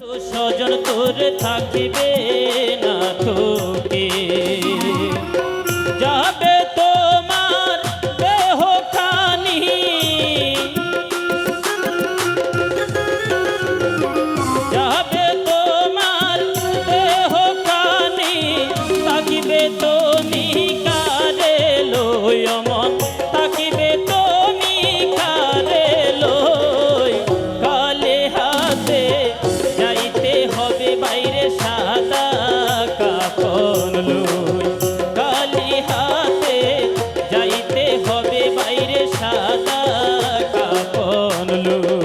তো স্বজন তোর থাকিবে না তোকে। ভালো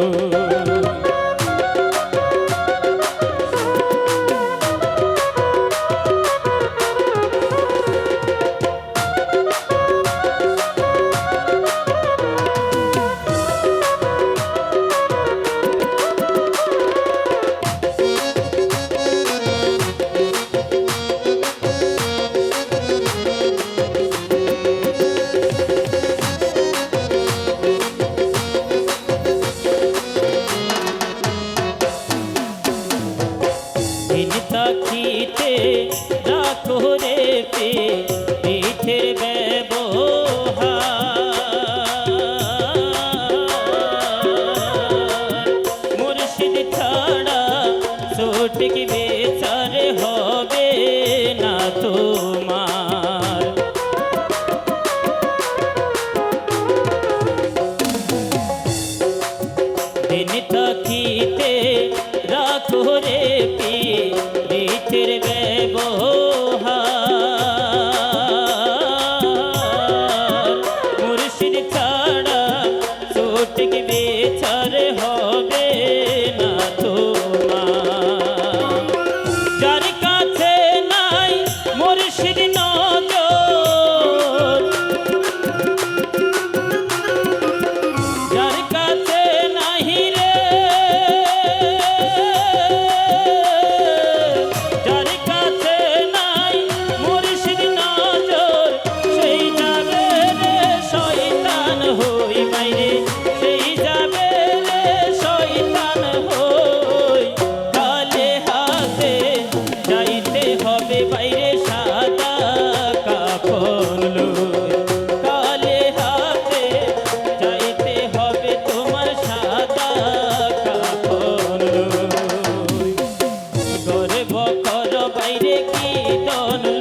রাখিতে রাখো রেতে পিঠের ব্যবহার। মুর্শিদ ছাড়া ছোটকি বেচার হবে না তোমার। দিন থাকিতে রাখো রে জন